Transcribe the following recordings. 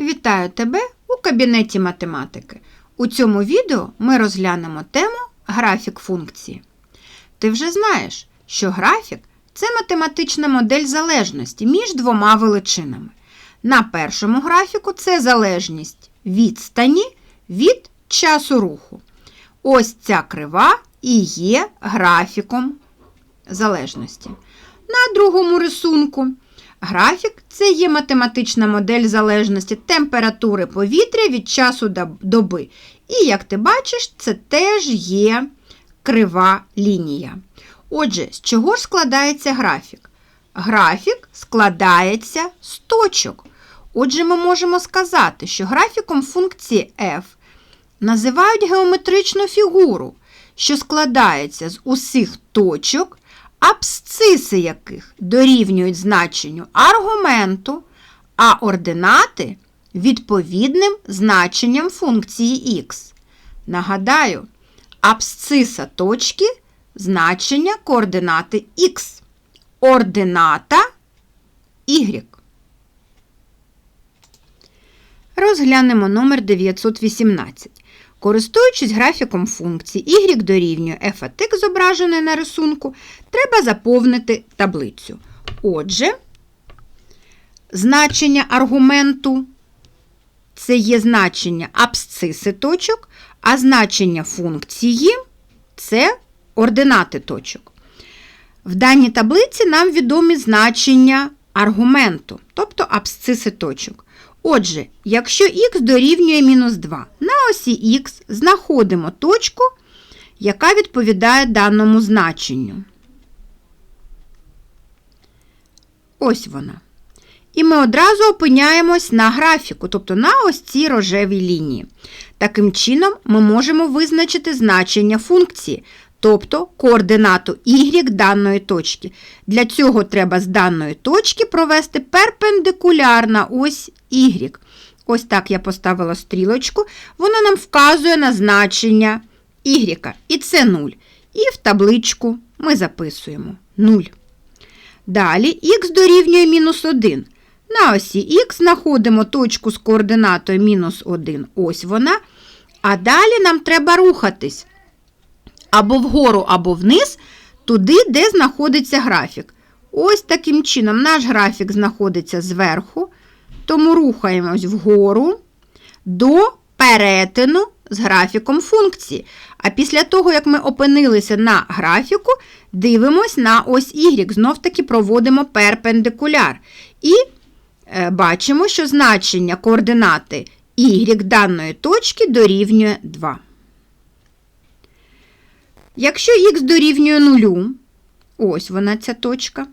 Вітаю тебе у кабінеті математики. У цьому відео ми розглянемо тему графік функції. Ти вже знаєш, що графік це математична модель залежності між двома величинами. На першому графіку це залежність відстані від часу руху. Ось ця крива і є графіком залежності. На другому рисунку графік це є математична модель залежності температури повітря від часу доби. І, як ти бачиш, це теж є крива лінія. Отже, з чого ж складається графік? Графік складається з точок. Отже, ми можемо сказати, що графіком функції f називають геометричну фігуру, що складається з усіх точок, абсциси яких дорівнюють значенню аргументу, а ординати відповідним значенням функції х. Нагадаю, абсциса точки значення координати х, ордината y. Розглянемо номер 918. Користуючись графіком функції y дорівнює f от x, зображеної на рисунку, треба заповнити таблицю. Отже, значення аргументу це є значення абсциси точок, а значення функції це ординати точок. В даній таблиці нам відомі значення аргументу, тобто абсциси точок. Отже, якщо х дорівнює мінус 2, на осі х знаходимо точку, яка відповідає даному значенню. Ось вона. І ми одразу опиняємось на графіку, тобто на ось цій рожевій лінії. Таким чином, ми можемо визначити значення функції, тобто координату y даної точки. Для цього треба з даної точки провести перпендикулярна ось y. Ось так я поставила стрілочку, вона нам вказує на значення y, і це 0. І в табличку ми записуємо 0. Далі х дорівнює мінус 1. На осі х знаходимо точку з координатою мінус 1, ось вона. А далі нам треба рухатись або вгору, або вниз, туди, де знаходиться графік. Ось таким чином наш графік знаходиться зверху, тому рухаємось вгору до перетину з графіком функції. А після того, як ми опинилися на графіку, дивимось на ось y, знов-таки проводимо перпендикуляр. І е, бачимо, що значення координати y даної точки дорівнює 2. Якщо х дорівнює 0, ось вона ця точка,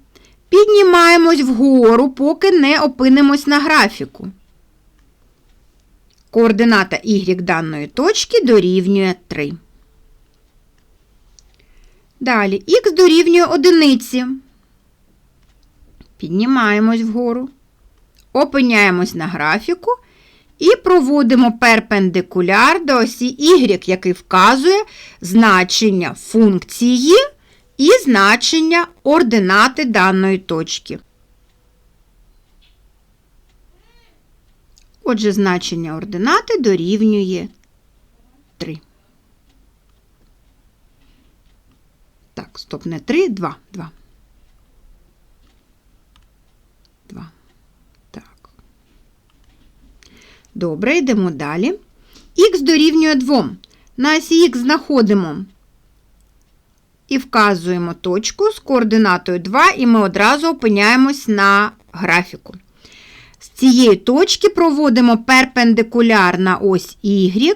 піднімаємось вгору, поки не опинимось на графіку. Координата y даної точки дорівнює 3. Далі х дорівнює одиниці. Піднімаємось вгору, опиняємось на графіку і проводимо перпендикуляр до осі y, який вказує значення функції і значення ординати даної точки. Отже, значення ординати дорівнює 3. Так, стоп, не 3, 2, 2. 2. Так. Добре, йдемо далі. Х дорівнює 2. На осі х знаходимо і вказуємо точку з координатою 2, і ми одразу опиняємось на графіку. З цієї точки проводимо перпендикуляр на ось y,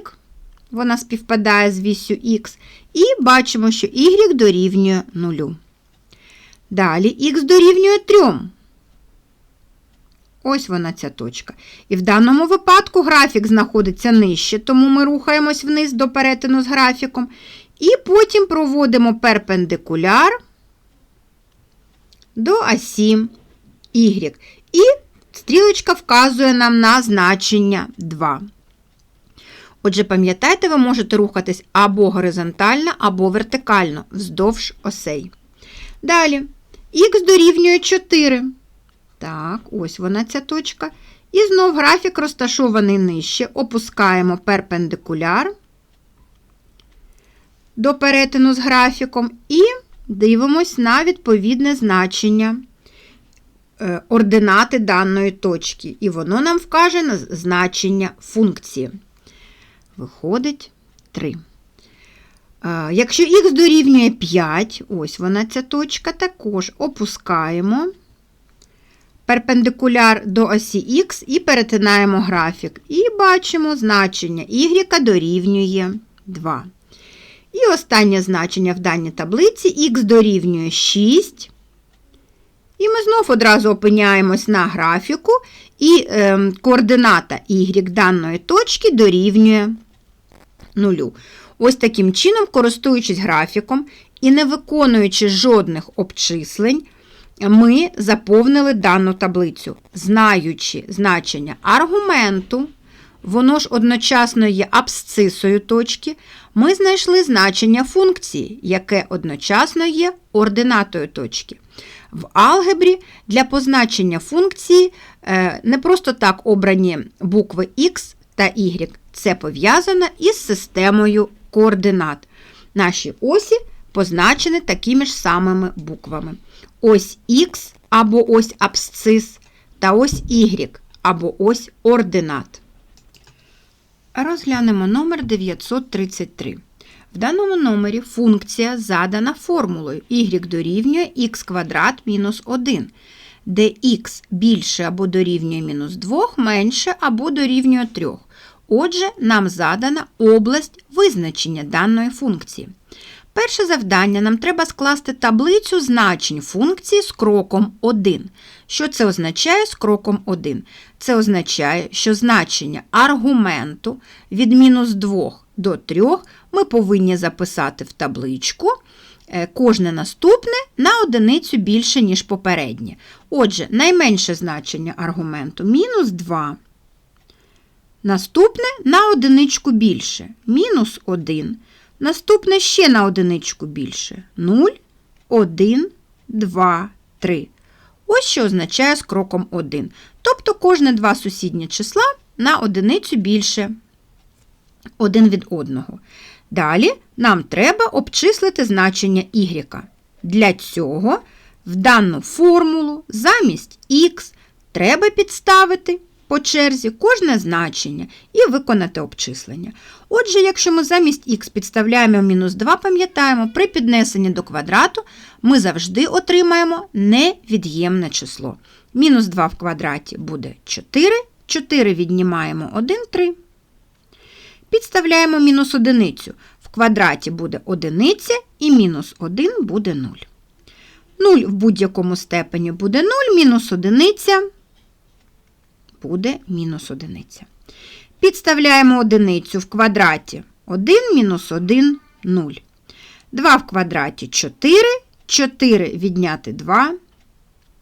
вона співпадає з вісю х, і бачимо, що y дорівнює 0. Далі х дорівнює 3. Ось вона ця точка. І в даному випадку графік знаходиться нижче, тому ми рухаємось вниз до перетину з графіком. І потім проводимо перпендикуляр до осі y. І стрілочка вказує нам на значення 2. Отже, пам'ятайте, ви можете рухатись або горизонтально, або вертикально вздовж осей. Далі х дорівнює 4. Так, ось вона ця точка. І знов графік розташований нижче. Опускаємо перпендикуляр до перетину з графіком і дивимось на відповідне значення е, ординати даної точки. І воно нам вкаже на значення функції. Виходить 3. Е, Якщо х дорівнює 5, ось вона ця точка, також опускаємо перпендикуляр до осі х і перетинаємо графік. І бачимо значення y дорівнює 2. І останнє значення в даній таблиці х дорівнює 6. І ми знов одразу опиняємось на графіку, і е, координата y даної точки дорівнює 0. Ось таким чином, користуючись графіком і не виконуючи жодних обчислень, ми заповнили дану таблицю, знаючи значення аргументу, воно ж одночасно є абсцисою точки, ми знайшли значення функції, яке одночасно є ординатою точки. В алгебрі для позначення функції е, не просто так обрані букви X та Y. Це пов'язано із системою координат. Наші осі позначені такими ж самими буквами. Ось Х або ось абсцис та ось Y або ось ординат. Розглянемо номер 933. В даному номері функція задана формулою y дорівнює х квадрат мінус 1, де х більше або дорівнює мінус 2, менше або дорівнює 3. Отже, нам задана область визначення даної функції. Перше завдання нам треба скласти таблицю значень функції з кроком 1. Що це означає з кроком 1? Це означає, що значення аргументу від мінус 2 до 3 ми повинні записати в табличку. е, Кожне наступне на одиницю більше, ніж попереднє. Отже, найменше значення аргументу мінус 2. Наступне на одиничку більше мінус 1. Наступне ще на одиничку більше 0, 1, 2, 3. Ось що означає з кроком 1. Тобто кожне два сусідні числа на одиницю більше один від одного. Далі нам треба обчислити значення y. Для цього в дану формулу замість х треба підставити по черзі кожне значення і виконати обчислення. Отже, якщо ми замість х підставляємо мінус 2, пам'ятаємо, при піднесенні до квадрату ми завжди отримаємо невід'ємне число. Мінус 2 в квадраті буде 4, 4 віднімаємо 1, 3. Підставляємо мінус одиницю. В квадраті буде одиниця і мінус 1 буде 0. 0 в будь-якому степені буде 0, мінус одиниця буде мінус одиниця. Підставляємо одиницю в квадраті 1 мінус 1 0. 2 в квадраті 4, 4 відняти 2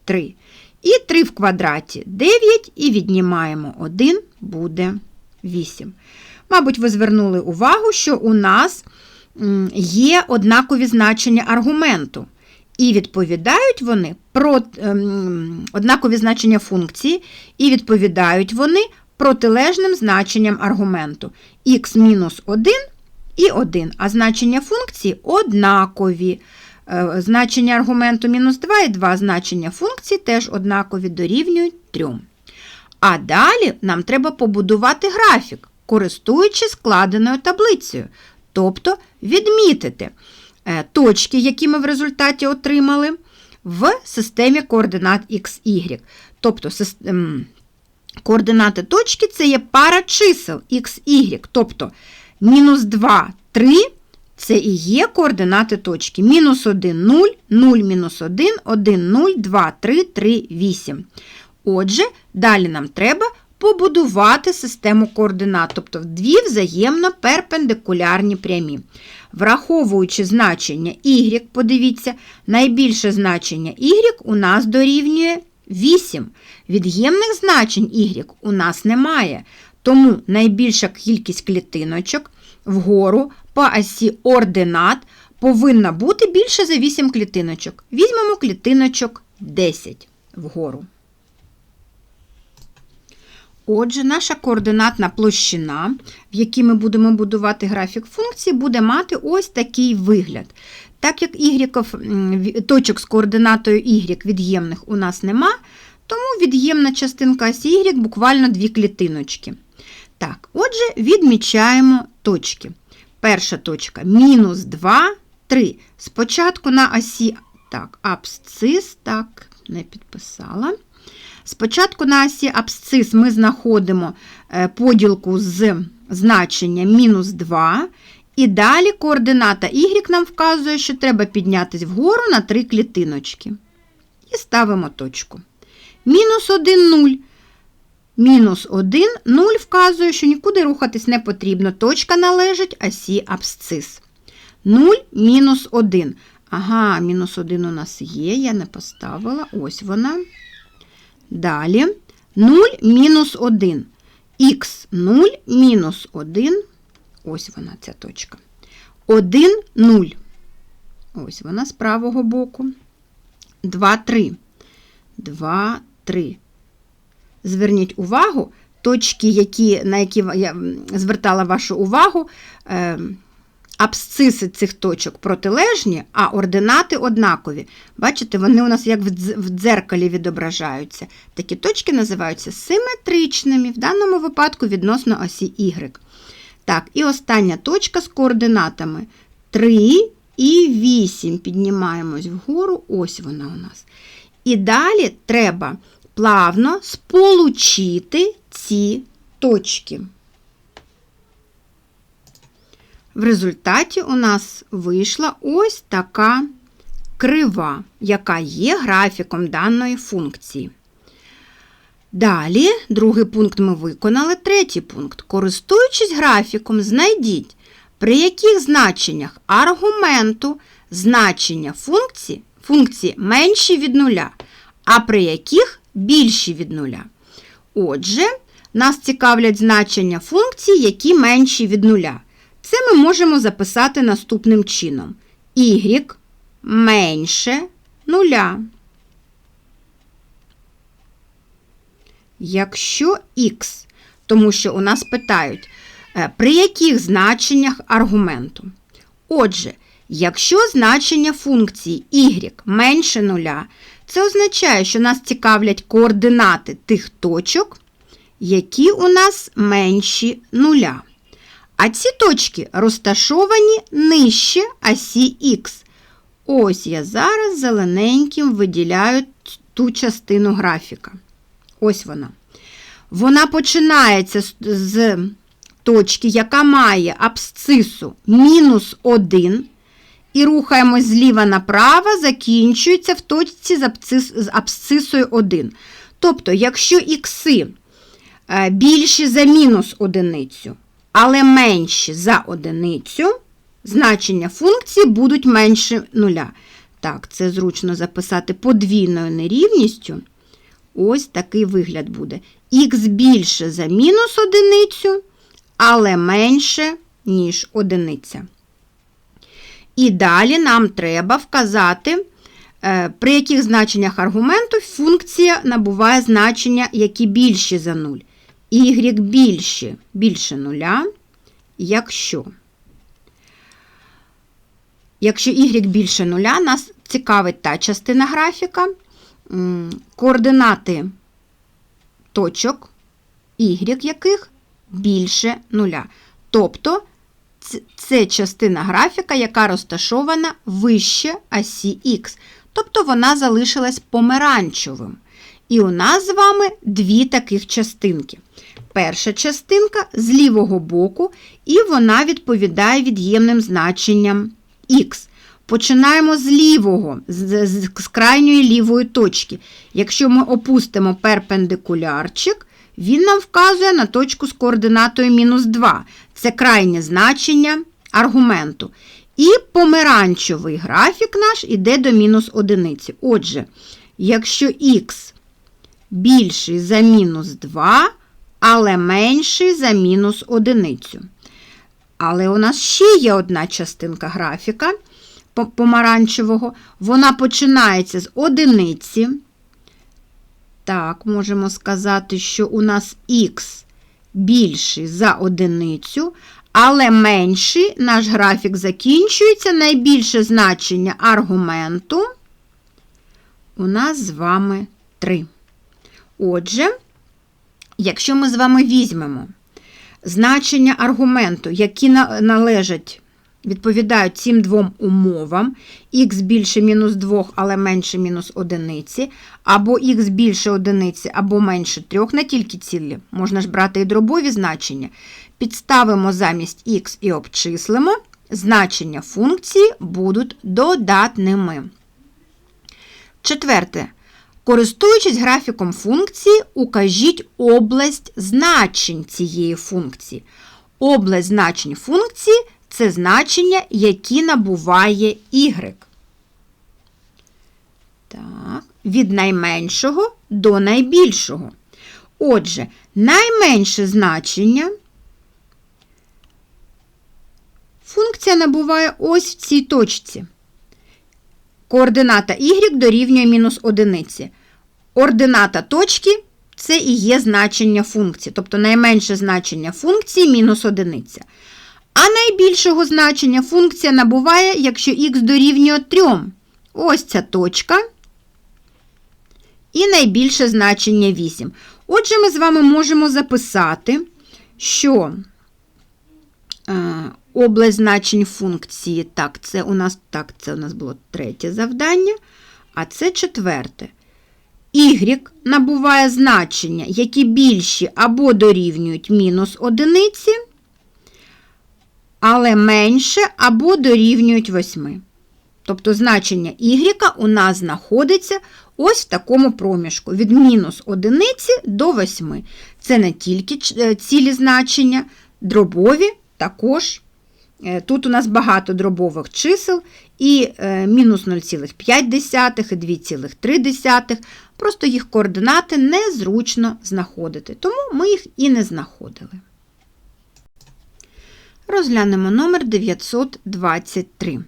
3. І 3 в квадраті 9 і віднімаємо 1 буде 8. Мабуть, ви звернули увагу, що у нас є однакові значення аргументу. І відповідають вони про ем, однакові значення функції, і відповідають вони протилежним значенням аргументу х мінус 1 і 1, а значення функції однакові. Е, Значення аргументу мінус 2 і 2 значення функції теж однакові дорівнюють 3. А далі нам треба побудувати графік, користуючись складеною таблицею, тобто відмітити точки, які ми в результаті отримали, в системі координат x, y. Тобто ем, координати точки це є пара чисел x, y. Тобто мінус 2, 3 це і є координати точки. Мінус 1, 0, 0, мінус 1, 1, 0, 2, 3, 3, 8. Отже, далі нам треба побудувати систему координат, тобто дві взаємно перпендикулярні прямі. Враховуючи значення y, подивіться, найбільше значення y у нас дорівнює 8. Від'ємних значень y у нас немає. Тому найбільша кількість клітиночок вгору по осі ординат повинна бути більше за 8 клітиночок. Візьмемо клітиночок 10 вгору. Отже, наша координатна площина, в якій ми будемо будувати графік функції, буде мати ось такий вигляд. Так як y, точок з координатою y від'ємних у нас нема, тому від'ємна частинка осі y буквально дві клітиночки. Так, отже, відмічаємо точки. Перша точка мінус 2, 3. Спочатку на осі так, абсцис, так, не підписала. Спочатку на осі абсцис ми знаходимо е, поділку з значення мінус 2, і далі координата y нам вказує, що треба піднятися вгору на 3 клітиночки. І ставимо точку. Мінус 1, 0. Мінус 1, 0 вказує, що нікуди рухатись не потрібно. Точка належить осі абсцис. 0, мінус 1. Ага, мінус 1 у нас є, я не поставила. Ось вона. Далі 0 мінус 1. Х 0 мінус 1. Ось вона ця точка. 1, 0. Ось вона з правого боку. 2, 3. 2, 3. Зверніть увагу, точки, які, на які я звертала вашу увагу, е, абсциси цих точок протилежні, а ординати однакові. Бачите, вони у нас як в дзеркалі відображаються. Такі точки називаються симетричними, в даному випадку відносно осі Y. Так, і остання точка з координатами 3 і 8. Піднімаємось вгору, ось вона у нас. І далі треба плавно сполучити ці точки. В результаті у нас вийшла ось така крива, яка є графіком даної функції. Далі, другий пункт ми виконали, третій пункт. Користуючись графіком, знайдіть, при яких значеннях аргументу значення функції, функції менші від нуля, а при яких більші від нуля. Отже, нас цікавлять значення функцій, які менші від нуля. Це ми можемо записати наступним чином. y менше нуля. Якщо х, тому що у нас питають, е, при яких значеннях аргументу. Отже, якщо значення функції y менше нуля, це означає, що нас цікавлять координати тих точок, які у нас менші нуля. А ці точки розташовані нижче осі Х. Ось я зараз зелененьким виділяю ту частину графіка. Ось вона. Вона починається з- точки, яка має абсцису мінус 1, і рухаємось зліва направо, закінчується в точці з абсцисою 1. Тобто, якщо ікси е, більші за мінус одиницю, але менші за одиницю, значення функції будуть менше нуля. Так, це зручно записати подвійною нерівністю. Ось такий вигляд буде. Х більше за мінус одиницю, але менше, ніж одиниця. І далі нам треба вказати, е, при яких значеннях аргументу функція набуває значення, які більші за 0. Y більше, більше нуля, якщо. Якщо y більше нуля, нас цікавить та частина графіка, координати точок, y яких більше нуля. Тобто це частина графіка, яка розташована вище осі Х. Тобто вона залишилась помаранчевим. І у нас з вами дві таких частинки. Перша частинка з лівого боку, і вона відповідає від'ємним значенням х. Починаємо з лівого, з, з, з крайньої лівої точки. Якщо ми опустимо перпендикулярчик, він нам вказує на точку з координатою мінус 2. Це крайнє значення аргументу. І помаранчевий графік наш іде до мінус одиниці. Отже, якщо х більший за мінус 2, але менший за мінус одиницю. Але у нас ще є одна частинка графіка помаранчевого. Вона починається з одиниці, Так, можемо сказати, що у нас х більший за одиницю, але менший наш графік закінчується. Найбільше значення аргументу у нас з вами 3. Отже, якщо ми з вами візьмемо значення аргументу, які належать, відповідають цим двом умовам, х більше мінус 2, але менше мінус одиниці, або х більше одиниці, або менше 3, не тільки цілі, можна ж брати і дробові значення, підставимо замість х і обчислимо, значення функції будуть додатними. Четверте. Користуючись графіком функції, укажіть область значень цієї функції. Область значень функції це значення, які набуває y. Так, Від найменшого до найбільшого. Отже, найменше значення функція набуває ось в цій точці. Координата y дорівнює мінус одиниці. Ордината точки це і є значення функції, тобто найменше значення функції мінус одиниця. А найбільшого значення функція набуває, якщо х дорівнює 3. Ось ця точка. І найбільше значення 8. Отже, ми з вами можемо записати, що е, область функції, так, це у нас так, це у нас було третє завдання, а це четверте. Y набуває значення, які більші або дорівнюють мінус одиниці, але менше або дорівнюють 8. Тобто значення y у нас знаходиться ось в такому проміжку від мінус одиниці до 8. Це не тільки е, цілі значення, дробові також тут у нас багато дробових чисел і е, мінус 0,5 і 2,3. Просто їх координати незручно знаходити, тому ми їх і не знаходили. Розглянемо номер 923.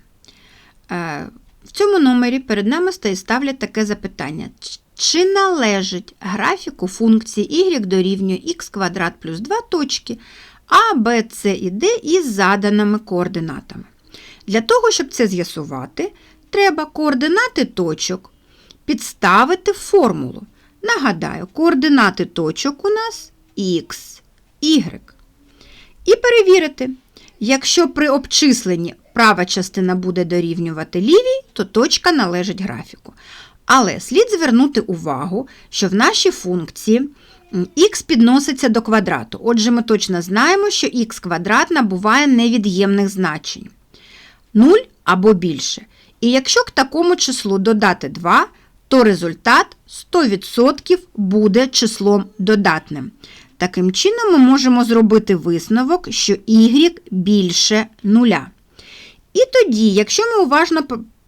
Е, в цьому номері перед нами ставлять таке запитання. Чи належить графіку функції y дорівнює х квадрат плюс 2 точки а, Б, С і Д із заданими координатами. Для того, щоб це з'ясувати, треба координати точок підставити формулу. Нагадаю, координати точок у нас Х, Y. І перевірити, якщо при обчисленні права частина буде дорівнювати лівій, то точка належить графіку. Але слід звернути увагу, що в нашій функції Х підноситься до квадрату. Отже, ми точно знаємо, що х квадрат набуває невід'ємних значень 0 або більше. І якщо к такому числу додати 2, то результат 100% буде числом додатним. Таким чином, ми можемо зробити висновок, що y більше нуля. І тоді, якщо ми уважно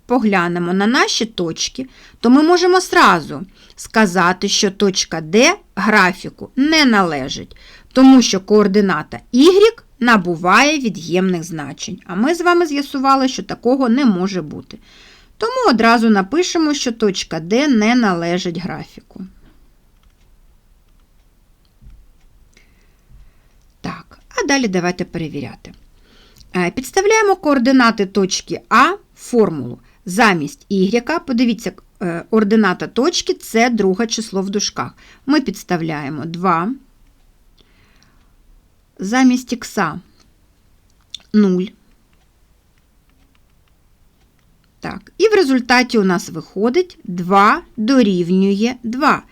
поглянемо на наші точки, то ми можемо зразу сказати, що точка D графіку не належить, тому що координата y набуває від'ємних значень. А ми з вами з'ясували, що такого не може бути. Тому одразу напишемо, що точка D не належить графіку. Так, а далі давайте перевіряти. Е, підставляємо координати точки А в формулу. Замість y, подивіться, е, ордината точки це друге число в дужках. Ми підставляємо 2, замість х 0. Так, І в результаті у нас виходить 2 дорівнює 2.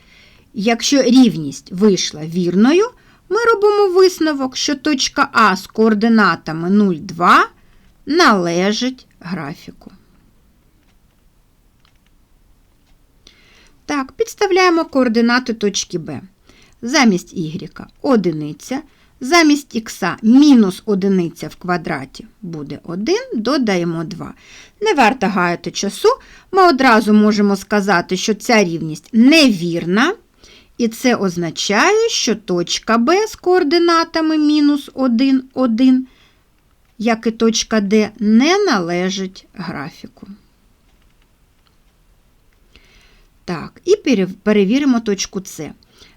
Якщо рівність вийшла вірною, ми робимо висновок, що точка А з координатами 0, 2 належить графіку. Так, підставляємо координати точки Б. Замість y одиниця, замість х мінус одиниця в квадраті буде 1, додаємо 2. Не варто гаяти часу, ми одразу можемо сказати, що ця рівність невірна. І це означає, що точка Б з координатами мінус 1, 1, як і точка Д, не належить графіку. Так, і перевіримо точку С.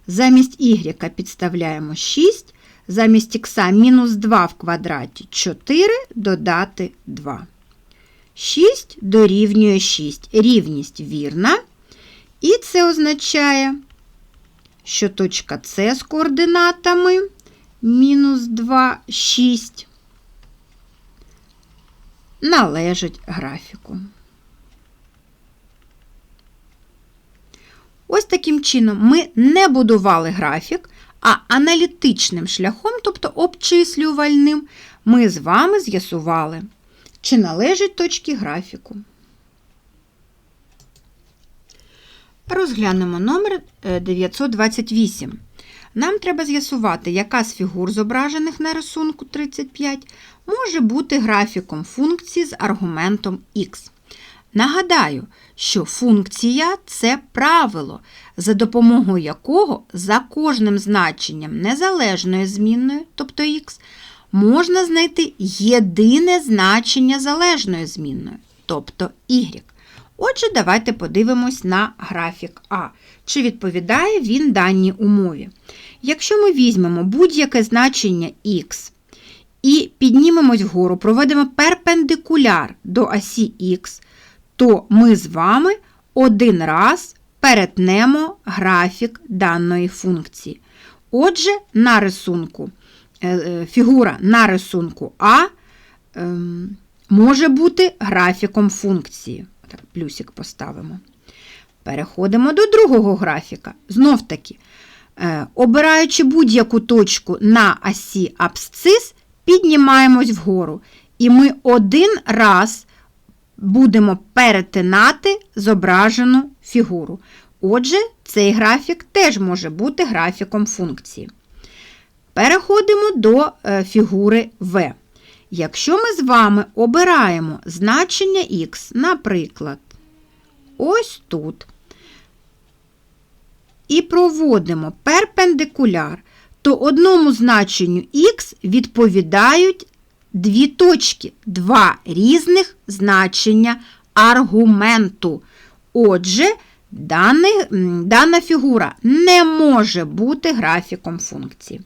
Замість y підставляємо 6, замість х мінус 2 в квадраті 4 додати 2. 6 дорівнює 6. Рівність вірна. І це означає, що точка С з координатами мінус 2, 6 належить графіку. Ось таким чином ми не будували графік, а аналітичним шляхом, тобто обчислювальним, ми з вами з'ясували, чи належать точки графіку. Розглянемо номер е, 928. Нам треба з'ясувати, яка з фігур, зображених на рисунку 35, може бути графіком функції з аргументом х. Нагадаю, що функція це правило, за допомогою якого за кожним значенням незалежної змінної, тобто х, можна знайти єдине значення залежної змінної, тобто y. Отже, давайте подивимось на графік А. Чи відповідає він даній умові? Якщо ми візьмемо будь-яке значення х і піднімемось вгору, проведемо перпендикуляр до осі х, то ми з вами один раз перетнемо графік даної функції. Отже, на рисунку, е, е, фігура на рисунку А ем, може бути графіком функції. Так, плюсик поставимо. Переходимо до другого графіка. Знов таки, е, обираючи будь-яку точку на осі абсцис, піднімаємось вгору. І ми один раз будемо перетинати зображену фігуру. Отже, цей графік теж може бути графіком функції. Переходимо до е, фігури В. Якщо ми з вами обираємо значення х, наприклад, ось тут, і проводимо перпендикуляр, то одному значенню х відповідають дві точки, два різних значення аргументу. Отже, даний, дана фігура не може бути графіком функції.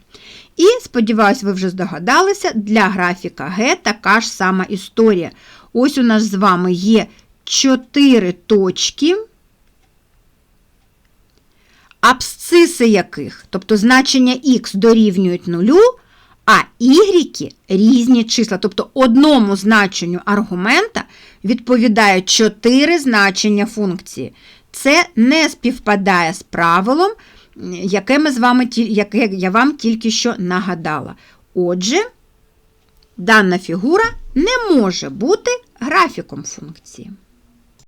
І, сподіваюся, ви вже здогадалися, для графіка Г така ж сама історія. Ось у нас з вами є 4 точки, абсциси яких, тобто значення х дорівнюють нулю, а y різні числа. Тобто одному значенню аргумента відповідає 4 значення функції. Це не співпадає з правилом, яке, ми з вами, яке я вам тільки що нагадала. Отже, дана фігура не може бути графіком функції.